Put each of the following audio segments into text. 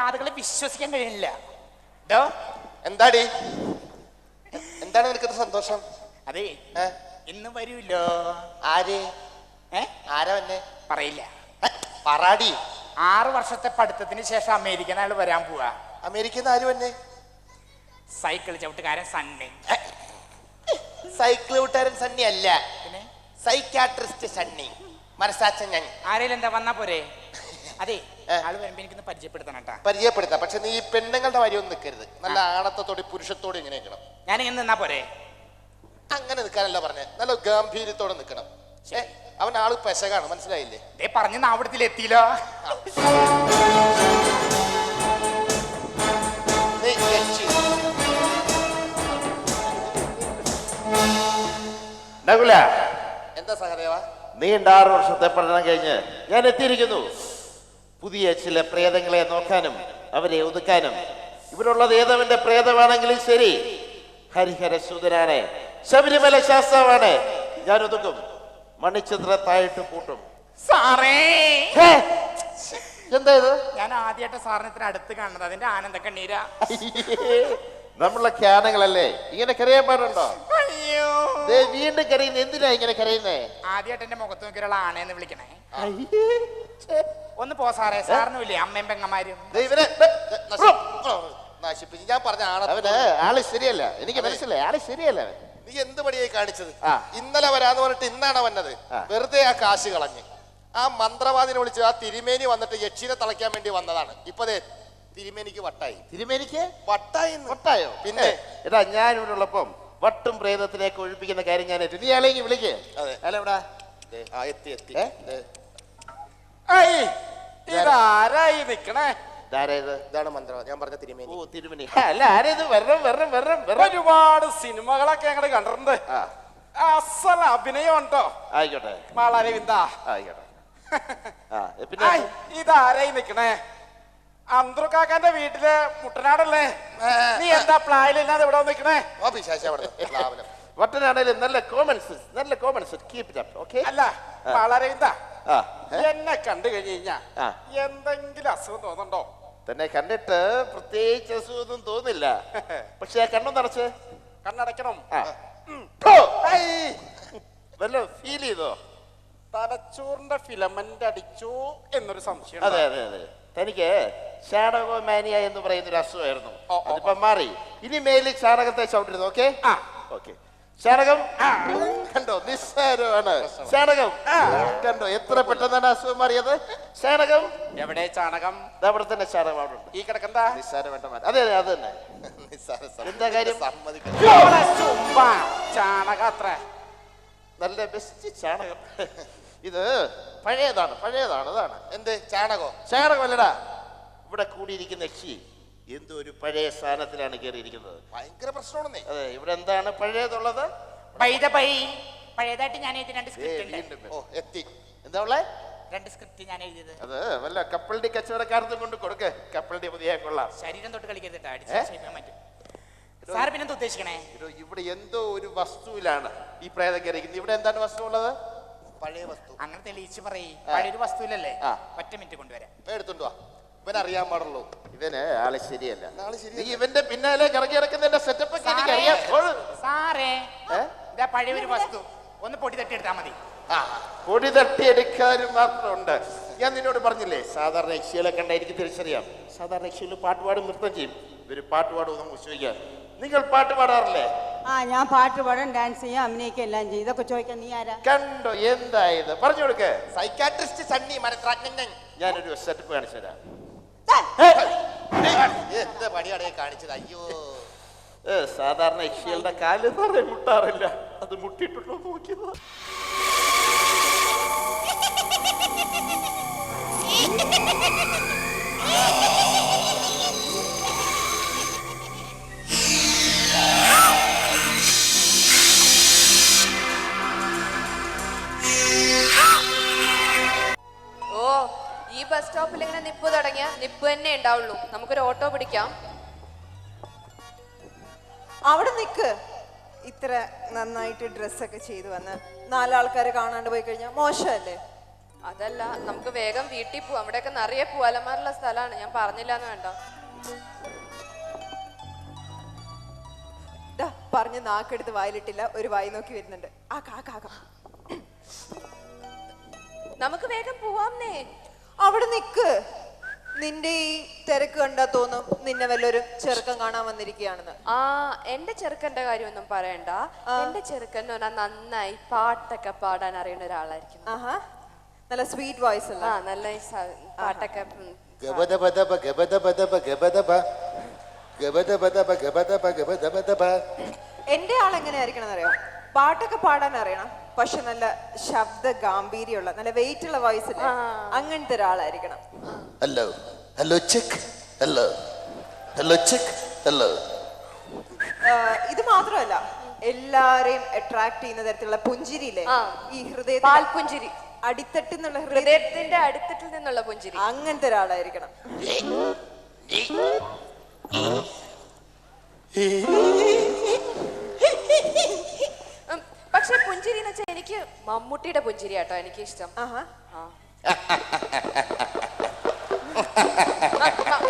കാതുകളെ വിശ്വസിക്കാൻ കഴിയുന്നില്ല. ഡോ. എന്താടി? എന്താണ് നിനക്ക് സന്തോഷം? അതെ? ഇന്ന് വരൂല്ലോ ആര്? ആരാ വന്നെ? പറയില്ല. പറാടി. ആറ് വർഷത്തെ പഠിത്തത്തിന് ശേഷം അമേരിക്കൻ ആൾ വരാൻ പോവാ. അമേരിക്ക ആര് വന്നെ? സൈക്കിൾ ചവിട്ടുകാരൻ സണ്ണി. സൈക്കിൾ ചവിട്ടുകാരൻ സണ്ണി അല്ല. പിന്നെ? സൈക്കാട്രിസ്റ്റ് സണ്ണി. മനസ്സാച്ച ഞാൻ. ആരേലും എന്താ വന്നാ പോരെ? അതെ. ആൾ വരുമ്പോ എനിക്കൊന്ന് പരിചയപ്പെടുത്തണം കേട്ടാ. പരിചയപ്പെടുത്താം. പക്ഷെ നീ ഈ പെണ്ണുങ്ങളുടെ ഒന്നും നിൽക്കരുത് നല്ല ആണത്തോടെ പുരുഷത്തോടെ ഇങ്ങനെ നിൽക്കണം ഞാൻ നിന്നാ പോരെ? അങ്ങനെ നിൽക്കാനല്ല പറഞ്ഞേ. നല്ല ഗാംഭീര്യത്തോടെ നിൽക്കണം ഏ അവൻ ആൾ പെശകാണ്. മനസ്സിലായില്ലേ? ദേ പറഞ്ഞ് നാവിടത്തിൽ എത്തിയില്ലോ. നീ യക്ഷി. നകുല എന്താ സഹദേവ? നീ ആറ് വർഷത്തെ പഠനം കഴിഞ്ഞ് ഞാൻ എത്തിയിരിക്കുന്നു. പുതിയ ചില പ്രേതങ്ങളെ നോക്കാനും അവരെ ഒതുക്കാനും. ഇവിടുള്ളത് ഏതവന്റെ പ്രേതമാണെങ്കിലും ശരി. ഹരിഹര സൂതനാണ്. ശബരിമല ശാസ്ത്രമാണ് ഞാൻ ഒതുക്കും. മണിച്ചിത്രത്തായിട്ട് കൂട്ടും സാറേ! എന്താ ഇത്? ഞാൻ ആദ്യമായിട്ട് സാറിന് ഇത്ര അടുത്ത് കാണുന്നത്. അതിന്റെ ആനന്ദ കണ്ണീരാ. നമ്മളെ ക്യാനങ്ങളല്ലേ ഇങ്ങനെ കരയാൻ പാടുണ്ടോ? അയ്യോ! വീണ്ടും കരയുന്നത് എന്തിനാ ഇങ്ങനെ കരയുന്നേ? ആദ്യമായിട്ട് എന്റെ മുഖത്ത് നോക്കി ഒരാൾ വിളിക്കണേ വിളിക്കണേ ഒന്ന് പോ സാറേ സാറിനും ഇല്ലേ അമ്മയും പെങ്ങന്മാരും. നശിപ്പിച്ച് ഞാൻ പറഞ്ഞ അവന് ആൾ ശരിയല്ല. എനിക്ക് മനസ്സിലായി. ആൾ ശരിയല്ല അവൻ. നീ എന്ത് പടിയായി കാണിച്ചത്. ഇന്നലെ വരാന്ന് പറഞ്ഞിട്ട് ഇന്നാണ് വന്നത്. വെറുതെ ആ കാശ് കളഞ്ഞ്. ആ മന്ത്രവാദിനെ വിളിച്ച് ആ തിരുമേനി വന്നിട്ട് യക്ഷിനെ തളയ്ക്കാൻ വേണ്ടി വന്നതാണ്. ഇപ്പൊ ദേ തിരുമേനിക്ക് വട്ടായി. തിരുമേനിക്ക്? വട്ടായി വട്ടായോ? പിന്നെ? എടാ ഞാൻ ഇവിടെ ഉള്ളപ്പം വട്ടും പ്രേതത്തിലേക്ക് ഒഴിപ്പിക്കുന്ന കാര്യം ഞാൻ. നീ ആളെങ്കിൽ വിളിക്കേ. അതെ. അല്ല എവിടാ എത്തി എത്തി. ഇതാരായി നിക്കണേ? ഇതാരേത് ഇതാണ് മന്ത്രവാദി. ഞാൻ പറഞ്ഞ ഓ തിരുമേനി. തിരുമണി അല്ല ആരേത് ഒരുപാട് സിനിമകളൊക്കെ അങ്ങോട്ട് കണ്ടിട്ടുണ്ട്. ആ. അസൽ അഭിനയം ഉണ്ടോ? ആയിക്കോട്ടെ. മാളാരവിന്ദ ആയിക്കോട്ടെ. ആ പിന്നെ ഇതാരായി നിക്കണേ? അന്ത്രുക്കാക്കാന്റെ വീട്ടിലെ മുട്ടനാടല്ലേ? നീ എന്താ പ്ലായിലില്ലാതെ ഇവിടെ നിക്കണേ? ഓ അവിടെ വട്ടനാണേലും നല്ല കോമൺ സെൻസ് നല്ല common sense keep it up okay അല്ല മാളാരവിന്ദ? എന്നെ കണ്ടു കഴിഞ്ഞു. എന്തെങ്കിലും അസുഖം തോന്നുന്നുണ്ടോ? തന്നെ കണ്ടിട്ട് പ്രത്യേകിച്ച് അസുഖമൊന്നും തോന്നില്ല. പക്ഷെ കണ്ണും നടച്ച് കണ്ണടയ്ക്കണം! വല്ല ഫീൽ ചെയ്തോ? തലച്ചോറിന്റെ ഫിലമെന്റ് അടിച്ചു എന്നൊരു സംശയം അതെ അതെ അതെ. തനിക്ക് ചാണകോമാനിയ എന്ന് പറയുന്ന ഒരു അസുഖമായിരുന്നു. ഓ, മാറി. ഇനി മേലിൽ ചാണകത്തെ ചവിട്ടരുത് ഓക്കെ. ഓക്കെ. ചാണകം കണ്ടോ? നിസ്സാരമാണ്. ചാണകം കണ്ടോ? എത്ര പെട്ടെന്നാണ് അസുഖം മാറിയത്? ചാണകം എവിടെ ചാണകം? അവിടെ തന്നെ ചാണകം അവിടെ ഉണ്ട്. ഈ കിടക്കണ്ട നിസ്സാരമായിട്ട് അതെ അതെ അത്. തന്നെ എന്താ കാര്യം? ചാണകം അത്ര. നല്ല ബെസ്റ്റ് ചാണകം. ഇത് പഴയതാണ് പഴയതാണ് അതാണ്. എന്ത്? ചാണകോ? ചാണകമല്ലടാ. ഇവിടെ കൂടിയിരിക്കുന്ന യക്ഷി എന്തോ ഒരു പഴയ സ്ഥാനത്തിലാണ് കയറിയിരിക്കുന്നത്? ഭയങ്കര പ്രശ്നമാണെന്നേ. അതെ ഇവിടെ എന്താണ് പഴയതുള്ളത് പഴയതായിട്ട് ഞാൻ എഴുതി രണ്ട് സ്ക്രിപ്റ്റ് ഉണ്ട്. ഓ എത്തി. എന്താ ഉള്ളേ? രണ്ട് സ്ക്രിപ്റ്റ് ഞാൻ എഴുതിയത്. അത് വല്ല കപ്പലിന്റെ കച്ചവടക്കാരത്തും കൊണ്ട് കൊടുക്ക്. കപ്പലിന്റെ പുതിയ കൊള്ളാം. ശരീരം തൊട്ട് കളിക്കരുത് സാർ പിന്നെന്താ ഉദ്ദേശിക്കണേ? ഇത് ഇവിടെ എന്തോ ഒരു വസ്തുവിലാണ് ഈ പ്രേതം കയറിയിരിക്കുന്നത്. ഇവിടെ എന്താണ് വസ്തു ഉള്ളത്? പഴയ വസ്തു. അങ്ങനെ തെളിയിച്ച് പറയ്. പഴയൊരു വസ്തുവിലല്ലേ. ഒറ്റ മിനിറ്റ് കൊണ്ടുവരാം. എടുത്തോണ്ടുവാ എടുത്തോണ്ട് അറിയാൻ പാടുള്ളൂ. ഇവന് ആൾ ശരിയല്ല. ആൾ ശരിയല്ല. നീ ഇവന്റെ പിന്നാലെ കറങ്ങി നടക്കുന്നതിന്റെ സെറ്റപ്പ് ഒക്കെ സാറേ എനിക്കറിയാം ഓട്. സാറേ ഏ? ഇതാ പഴയ ഒരു വസ്തു. ഒന്ന് പൊടി തട്ടി എടുത്താൽ മതി. ആ പൊടി തട്ടിയെടുക്കാനും മാത്രമുണ്ട്. ഞാൻ നിന്നോട് പറഞ്ഞില്ലേ സാധാരണ യക്ഷികളെ കണ്ട എനിക്ക് തിരിച്ചറിയാം. സാധാരണ യക്ഷികൾ പാട്ട് പാടും നൃത്തം ചെയ്യും. ഇവർ പാട്ട് പാടും നമുക്ക് ചോദിക്കാം നിങ്ങൾ പാട്ട് പാടാറില്ലേ? ആ ഞാൻ പാട്ട് പാടാൻ ഡാൻസ് ചെയ്യാം അഭിനയിക്കും എല്ലാം ചെയ്യും. ഇതൊക്കെ ചോദിക്കാൻ നീ ആരാ? കണ്ടോ എന്തായത് പറഞ്ഞു കൊടുക്കേ. സൈക്കാട്രിസ്റ്റ് സണ്ണി മനസ്സിലാക്കി ഞാനൊരു സെറ്റപ്പ് കാണിച്ചു തരാം അയ്യോ സാധാരണ യക്ഷികളുടെ കാൽ നിറയെ മുട്ടാറില്ല. അത് മുട്ടിയിട്ടുണ്ടോ നോക്കിയത്. ഉണ്ടാവുള്ളൂ. നമുക്കൊരു ഓട്ടോ പിടിക്കാം. അവിടെ നിക്ക്. ഇത്ര നന്നായിട്ട് ഡ്രസ്സൊക്കെ ചെയ്തു വന്ന് നാലാൾക്കാരെ കാണാണ്ട് പോയി കഴിഞ്ഞാൽ മോശമല്ലേ? അതല്ല നമുക്ക് വേഗം വീട്ടിൽ പോവാം. അവിടെയൊക്കെ നിറയെ പൂവാലന്മാരുള്ള സ്ഥലമാണ്. ഞാൻ പറഞ്ഞില്ല എന്ന് വേണ്ട പറഞ്ഞ് നാക്കെടുത്ത് വായിലിട്ടില്ല. ഒരു വായി നോക്കി വരുന്നുണ്ട്. ആ കാക്കാക്ക നമുക്ക് വേഗം പോവാം അവിടെ നിക്ക്. നിന്റെ ഈ തിരക്ക് കണ്ടാ തോന്നും നിന്നെ വല്ലൊരു ചെറുക്കം കാണാൻ വന്നിരിക്കുകയാണെന്ന്. ആ എന്റെ ചെറുക്കന്റെ കാര്യമൊന്നും പറയണ്ട. എന്റെ ചെറുക്കൻ എന്ന് പറഞ്ഞാൽ നന്നായി പാട്ടൊക്കെ പാടാൻ അറിയുന്ന ഒരാളായിരിക്കും. ആഹാ. നല്ല സ്വീറ്റ് വോയിസ് ആ അല്ല നല്ല സ- പാട്ടൊക്കെ ഉം, ഗബദബദബ ഗബദബദബ ഗബദബ. ഗബദബദബ ഗബദബ ഗബദബദബ. എന്റെ ആൾ എങ്ങനെ ആയിരിക്കണം അറിയാം പാട്ടൊക്കെ പാടാൻ അറിയണം. പക്ഷെ നല്ല ശബ്ദ ഗാംഭീര്യമുള്ള നല്ല വെയിറ്റ് ഉള്ള വോയിസ് അങ്ങനത്തെ ഒരാളായിരിക്കണം. Hello hello check hello hello check hello ഇത് മാത്രമല്ല എല്ലാരെയും അട്രാക്ട് ചെയ്യുന്ന തരത്തിലുള്ള പുഞ്ചിരിയില്ലേ. ഈ ഹൃദയത്തിൽ പുഞ്ചിരി അടിത്തട്ടിൽ നിന്നുള്ള ഹൃദയത്തിന്റെ അടിത്തട്ടിൽ നിന്നുള്ള പുഞ്ചിരി. അങ്ങനത്തെ ഒരാളായിരിക്കണം. എനിക്ക് മമ്മൂട്ടിയുടെ പുഞ്ചിരി കേട്ടോ എനിക്ക് ഇഷ്ടം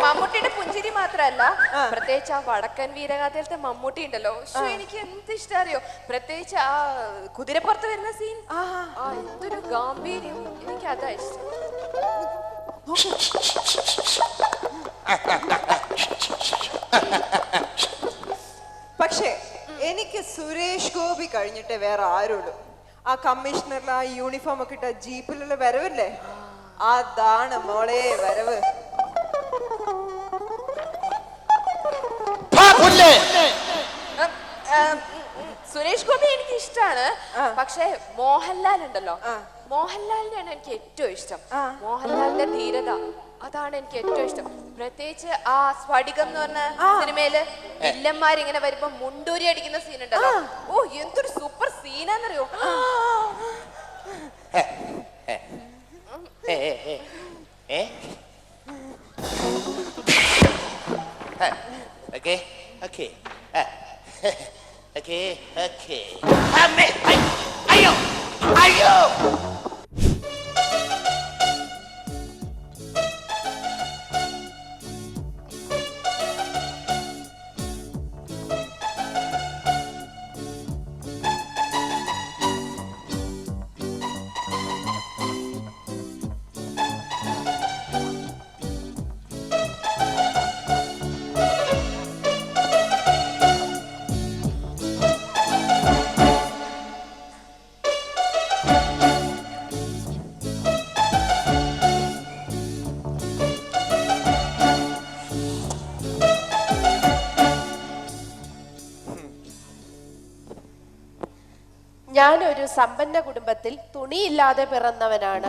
മമ്മൂട്ടിയുടെ പുഞ്ചിരി മാത്രല്ല പ്രത്യേകിച്ച് ആ വടക്കൻ വീരഗാഥയിലത്തെ മമ്മൂട്ടി ഉണ്ടല്ലോ. എനിക്ക് എന്ത് ഇഷ്ടം അറിയോ? പ്രത്യേകിച്ച് ആ കുതിരപ്പുറത്ത് വരുന്ന സീൻ ആ എന്തൊരു ഗാംഭീര്യം. എനിക്ക് അതാ ഇഷ്ടം. പക്ഷേ എനിക്ക് സുരേഷ് ഗോപി കഴിഞ്ഞിട്ട് വേറെ ആരുള്ളൂ. ആ കമ്മീഷണറിൽ ആ യൂണിഫോം ഒക്കെ ഇട്ട ജീപ്പിലുള്ള വരവില്ലേ? അതാണ് മോളെ വരവ്. സുരേഷ് ഗോപി എനിക്ക് ഇഷ്ടമാണ് പക്ഷെ മോഹൻലാൽ ഉണ്ടല്ലോ. മോഹൻലാലിനെയാണ് എനിക്ക് ഏറ്റവും ഇഷ്ടം. മോഹൻലാലിന്റെ ധീരത അതാണ് എനിക്ക് ഏറ്റവും ഇഷ്ടം. പ്രത്യേകിച്ച് ആ സ്ഫടികം എന്ന് പറഞ്ഞ സിനിമയിൽ വില്ലന്മാരിങ്ങനെ വരുമ്പോ മുണ്ടൂരി അടിക്കുന്ന സീൻ ഉണ്ടല്ലോ ഓ എന്തൊരു സൂപ്പർ സീനാന്നറിയോ ഏ, ഏ, ഏ. ഏ? Okay okay. ഓക്കേ ഓക്കേ ഐ, അയ്യോ അയ്യോ ഒരു സമ്പന്ന കുടുംബത്തിൽ തുണിയില്ലാതെ പിറന്നവനാണ്.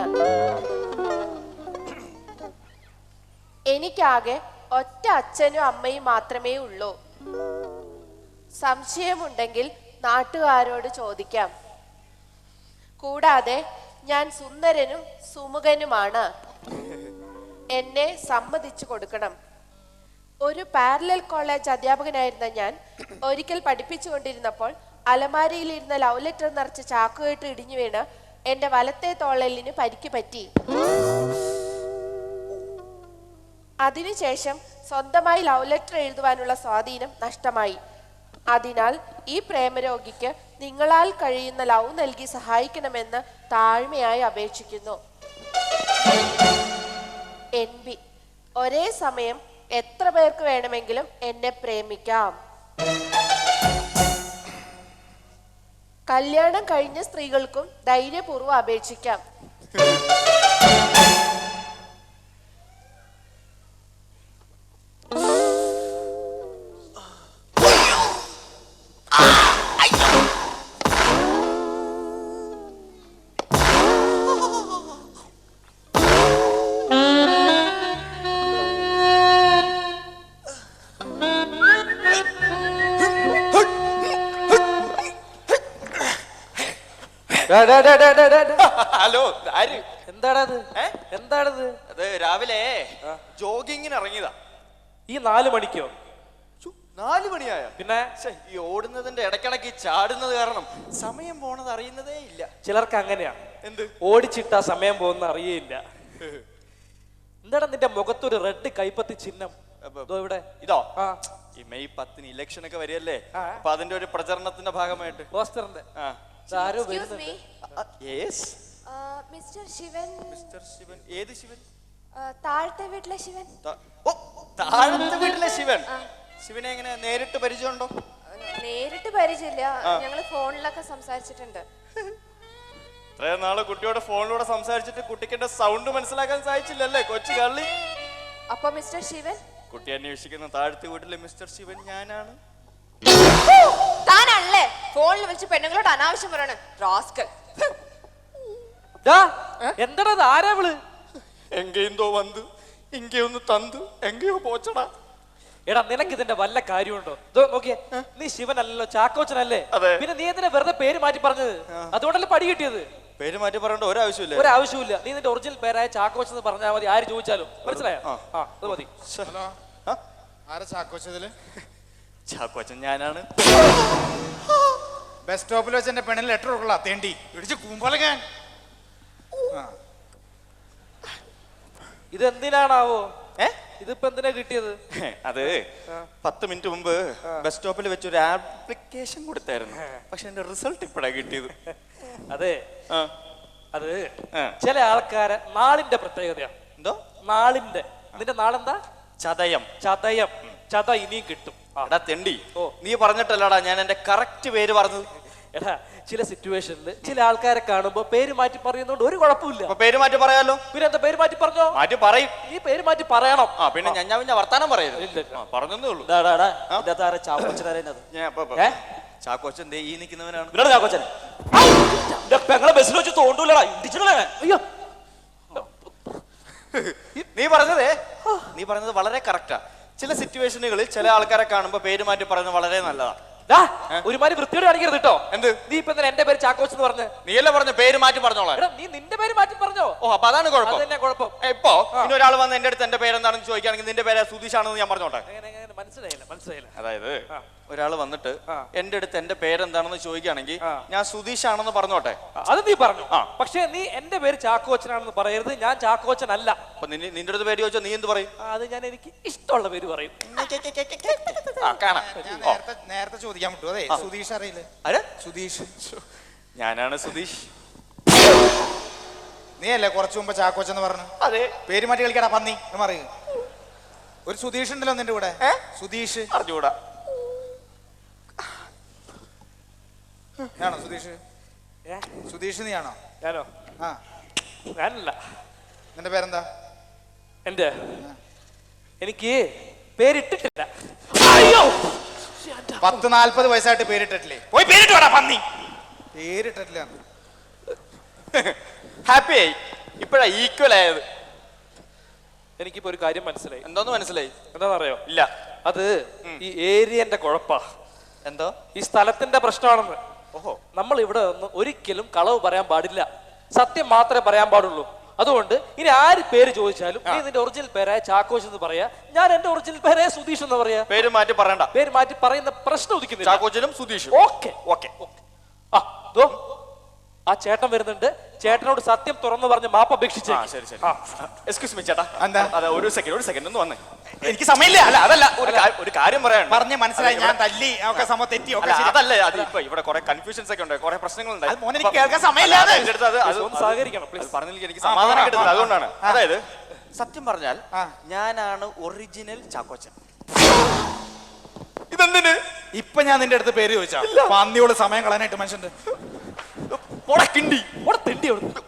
എനിക്കാകെ ഒറ്റ അച്ഛനും അമ്മയും മാത്രമേ ഉള്ളൂ. സംശയമുണ്ടെങ്കിൽ നാട്ടുകാരോട് ചോദിക്കാം. കൂടാതെ ഞാൻ സുന്ദരനും സുമുഖനുമാണ്. എന്നെ സമ്മതിച്ചു കൊടുക്കണം. ഒരു പാരലൽ കോളേജ് അധ്യാപകനായിരുന്ന ഞാൻ ഒരിക്കൽ പഠിപ്പിച്ചുകൊണ്ടിരുന്നപ്പോൾ അലമാരിയിലിരുന്ന ലവ് ലെറ്റർ നിറച്ച ചാക്കുകെട്ട് ഇടിഞ്ഞു വീണ് എന്റെ വലത്തെ തോളലിന് പരിക്ക് പറ്റി. അതിനുശേഷം സ്വന്തമായി ലവ് ലെറ്റർ എഴുതുവാനുള്ള സ്വാധീനം നഷ്ടമായി. അതിനാൽ ഈ പ്രേമരോഗിക്ക് നിങ്ങളാൽ കഴിയുന്ന ലവ് നൽകി സഹായിക്കണമെന്ന് താഴ്മയായി അപേക്ഷിക്കുന്നു. എൻ ബി ഒരേ സമയം എത്ര പേർക്ക് വേണമെങ്കിലും എന്നെ പ്രേമിക്കാം. കല്യാണം കഴിഞ്ഞ സ്ത്രീകൾക്കും ധൈര്യപൂർവം അപേക്ഷിക്കാം. ഹലോ ആര്? എന്താണത്? അത് എന്താണത്? അത് രാവിലെ ജോഗിങ്ങിന് ഇറങ്ങിയതാ. ഈ നാല് മണിക്കോ? നാല് മണിയായ? പിന്നെ? ഈ ഓടുന്നതിന്റെ ഇടക്കിടക്ക് ചാടുന്നത് കാരണം സമയം പോണത് അറിയുന്നതേ ഇല്ല. ചിലർക്ക് അങ്ങനെയാ. എന്ത്? ഓടിച്ചിട്ടാ സമയം പോകുന്ന അറിയേയില്ല. എന്താണ് നിന്റെ മുഖത്തൊരു റെഡ് കൈപ്പത്തി ചിഹ്നം? ഇവിടെ. ഇതോ? ഈ മെയ് പത്തിന് ഇലക്ഷൻ ഒക്കെ വരികയല്ലേ. അപ്പൊ അതിന്റെ ഒരു പ്രചരണത്തിന്റെ ഭാഗമായിട്ട്. പോസ്റ്ററിന്റെ. ആരോ മിസ്റ്റർ ശിവൻ മിസ്റ്റർ ശിവൻ ഏത് ശിവൻ ആ, താഴത്തെ വീട്ടിലെ ശിവൻ ഓ താഴത്തെ വീട്ടിലെ ശിവൻ ശിവനെ എങ്ങനെ നേരിട്ട് പരിചയമുണ്ടോ? നേരിട്ട് പരിചയമില്ല. ഞങ്ങൾ ഫോണിലൊക്കെ സംസാരിച്ചിട്ടുണ്ട്. ഇത്രയും നാൾ കുട്ടിയോട് ഫോണിലൂടെ സംസാരിച്ചിട്ട് കുട്ടിക്കിന്റെ സൗണ്ട് മനസ്സിലാക്കാൻ സാധിച്ചില്ലല്ലേ കൊച്ചു കള്ളി? അപ്പൊ മിസ്റ്റർ ശിവൻ കുട്ടി അന്വേഷിക്കുന്ന താഴത്തെ വീട്ടിലെ മിസ്റ്റർ ശിവൻ ഞാനാണ്. താനല്ലേ ഫോണിൽ വിളിച്ച് പെണ്ണുങ്ങളോട് അനാവശ്യം പറയണ. റാസ്കൽ. എന്താടാ ഇത്? ആരാ വിൾ എങ്കെന്തോ വന്ന് ഇങ്ങയൊന്ന് തന്ത് എങ്കയോ പോച്ചടാ. എടാ നിനക്ക് ഇതിന്റെ വല്ല കാര്യമുണ്ടോ? ദോ നോക്കിയേ. നീ ശിവനല്ലല്ലോ ചാക്കോച്ചനല്ലേ. പിന്നെ നീ എന്തിനാ വെറുതെ പേര് മാറ്റി പറഞ്ഞത്? അതുകൊണ്ടല്ലേ പടി കിട്ടിയത്? പേര് മാറ്റി പറയേണ്ട ഒരാവശ്യമില്ല. ഒരാവശ്യമില്ല നീ നിന്റെ ഒറിജിനൽ പേരായ ചാക്കോച്ചൻ എന്ന് പറഞ്ഞാൽ മതി. ആര് ചോദിച്ചാലും. മനസ്സിലായോ? ആ. അത് മതി. ഹലോ. ആരാ ചാക്കോച്ചതിൽ ചാക്കോച്ചൻ ഞാനാണ്. ബസ് സ്റ്റോപ്പിൽ വെച്ച് എന്റെ പെണ്ണിന് ലെറ്റർ കൊടുക്കല തേണ്ടി. ഇടിച്ച് കൂമ്പലകാൻ ഇത് എന്തിനാണാവോ ഏ? ഇതിപ്പോ എന്തിനാ കിട്ടിയത്? അത് പത്ത് മിനിറ്റ് മുമ്പ് ബസ് സ്റ്റോപ്പിൽ വെച്ച് ഒരു ആപ്ലിക്കേഷൻ കൊടുത്തായിരുന്നു. പക്ഷെ എന്റെ റിസൾട്ട് ഇപ്പഴാ കിട്ടിയത്. അതെ. അത്. ചില ആൾക്കാരെ നാളിന്റെ പ്രത്യേകതയാണ് എന്തോ? നാളിന്റെ. നിന്റെ നാളെന്താ? ചതയം. ചതയം. ചത ഇനിയും കിട്ടും. എടാ തെണ്ടി ഓ. നീ പറഞ്ഞിട്ടല്ലടാ ഞാൻ എന്റെ കറക്റ്റ് പേര് പറഞ്ഞത്. എടാ ചില സിറ്റുവേഷനിൽ ചില ആൾക്കാരെ കാണുമ്പോ പേര് മാറ്റി പറയുന്നോണ്ട് ഒരു കുഴപ്പമില്ല അപ്പൊ പേര് മാറ്റി പറയാലോ? പിന്നെ എന്താ പേര് മാറ്റി പറഞ്ഞോ? മാറ്റി പറയും. നീ പേര് മാറ്റി പറയണം. ആ പിന്നെ ഞാൻ ഞാൻ വർത്താനം പറയരുത്. പറഞ്ഞേ ഉള്ളൂ. ചാക്കോച്ചൻ ദേ ഈ നിൽക്കുന്നവനാണ്. ചാക്കോച്ചൻ. പെങ്ങളെ ബസ്സിൽ വെച്ച് തോണ്ടൂലടാ. ഇടിച്ചിട്ടേ അയ്യോ. നീ പറഞ്ഞതേ. നീ പറഞ്ഞത് വളരെ കറക്റ്റാ ചില സിറ്റുവേഷനുകളിൽ ചില ആൾക്കാരെ കാണുമ്പോ പേര് മാറ്റി പറയുന്നത് വളരെ നല്ലതാ ഒരുമാതിരി വൃത്തിയോട് കാണിക്കരുത് കേട്ടോ. എന്ത്? നീ ഇപ്പൊ എന്റെ പേര് ചാക്കോച്ച് എന്ന് നീ നീയല്ലേ പറഞ്ഞു പേര് മാറ്റി പറഞ്ഞോളാം നീ നിന്റെ പേര് മാറ്റി പറഞ്ഞോ? ഓ അപ്പൊ അതാണ് അത് കുഴപ്പം. ഇപ്പൊ ഇനി ഒരാൾ വന്ന് എന്റെ അടുത്ത് എന്റെ പേരെന്താണെന്ന് ചോദിക്കുകയാണെങ്കിൽ നിന്റെ പേര് സുധീഷ് ആണെന്ന് ഞാൻ പറഞ്ഞോട്ടെ? മനസ്സിലായില്ല മനസ്സിലായില്ല. അതായത് ഒരാൾ വന്നിട്ട്. എന്റെ അടുത്ത് എന്റെ പേരെന്താണെന്ന് ചോദിക്കുകയാണെങ്കിൽ. ഞാൻ സുധീഷ് ആണെന്ന് പറഞ്ഞോട്ടെ അത് നീ പറഞ്ഞു. ആ. പക്ഷേ നീ എന്റെ പേര് ചാക്കോച്ചനാണെന്ന് പറയരുത്. ഞാൻ ചാക്കോച്ചനല്ല. അപ്പൊ നിന്നെ നിന്റെ അടുത്ത് പേര് ചോദിച്ചാൽ നീ എന്ത് പറയും? അത് ഞാൻ എനിക്ക് ഇഷ്ടമുള്ള പേര് പറയും. നേരത്തെ നേരത്തെ ചോദിക്കാൻ പറ്റൂ. അതെ സുധീഷ് അറിയില്ലേ? ആര്? സുധീഷ്. ഞാനാണ് സുധീഷ്. നീ അല്ലേ കുറച്ചു മുമ്പ് ചാക്കോച്ചെന്ന് പറഞ്ഞു? അതെ. പേര് മാറ്റി കളിക്കടാ പന്നി. എന്ന് പറയൂ ഒരു സുധീഷ് ഉണ്ടല്ലോ നിന്റെ കൂടെ. ഏ? സുധീഷ്. അറിഞ്ഞൂടാ ആണോ സുധീഷ്? ഏ? സുധീഷ് നീയാണോ? ആണോ ഞാനോ? ആ. ഞാനല്ല. നിന്റെ പേരെന്താ? എന്റെ? എനിക്ക് പേരിട്ടിട്ടില്ല. അയ്യോ! പത്ത് നാല്പത് വയസ്സായിട്ട് പേരിട്ടിട്ടില്ലേ? പോയി പേരിട്ട് വേടാ പന്നി. പേരിട്ടിട്ടില്ല. ഹാപ്പി ആയി ഇപ്പഴാ ഈക്വൽ ആയത് എനിക്കിപ്പോ ഒരു കാര്യം മനസ്സിലായി. എന്തോന്ന് മനസ്സിലായി? എന്താ പറയോ ഇല്ല. അത് ഈ ഏരിയന്റെ കുഴപ്പാ. എന്തോ? ഈ സ്ഥലത്തിന്റെ പ്രശ്നമാണെന്ന്. ഓഹോ. നമ്മൾ ഇവിടെ നിന്ന് ഒരിക്കലും കളവ് പറയാൻ പാടില്ല. സത്യം മാത്രമേ പറയാൻ പാടുള്ളൂ. അതുകൊണ്ട് ഇനി ആര് പേര് ചോദിച്ചാലും നീ നിന്റെ ഒറിജിനൽ പേരായ ചാക്കോച്ച് എന്ന് പറയാ. ഞാൻ എന്റെ ഒറിജിനൽ പേരായ സുധീഷ് എന്ന് പറയാ. പേര് മാറ്റി പറയണ്ട. പേര് മാറ്റി പറയുന്ന പ്രശ്നം ഉദിക്കുന്നില്ല. ചാക്കോച്ചനും സുധീഷും. ഓക്കെ. ഓക്കെ. ആ ദോ. ആ ചേട്ടൻ വരുന്നുണ്ട്. ചേട്ടനോട് സത്യം തുറന്നു പറഞ്ഞ് മാപ്പ് ആ ശരി ശരി. എക്സ്ക്യൂസ് മീ ചേട്ടാ. എന്താ? അതെ ഒരു സെക്കൻഡ് ഒരു സെക്കൻഡ് ഒന്ന് വന്നേ. എനിക്ക് സമയമില്ല. അല്ല അതല്ല ഒരു കാ- ഒരു കാര്യം പറയാൻ പറഞ്ഞ് മനസ്സിലായി. ഞാൻ തല്ലി. ഒക്കെ സമ തെറ്റി ഒക്കെ ശരി. അതല്ല അത് ഇപ്പൊ ഇവിടെ കുറെ കൺഫ്യൂഷൻസ് ഒക്കെ ഉണ്ട് കുറെ പ്രശ്നങ്ങൾ അത് മോനെ എനിക്ക് കേൾക്കാൻ സമയമില്ല. അത്. അടുത്ത് അത് അത് ഒന്ന് സഹകരിക്കണം, please. അത് എനിക്ക് സമാധാനം കിട്ടുന്നില്ല പറ. അതുകൊണ്ടാണ്. ആ. അതായത് സത്യം പറഞ്ഞാൽ ആ. ഞാനാണ് ഒറിജിനൽ ചാക്കോച്ചൻ. ഇതെന്തിന്? ഇപ്പൊ ഞാൻ നിന്റെ അടുത്ത് പേര് ചോദിച്ചാ. പന്നിയോട് സമയം കളയാനായിട്ട് മനുഷ്യന്റെ പോടാ കിണ്ടി ഓടെ തെണ്ടി അവിടുന്ന്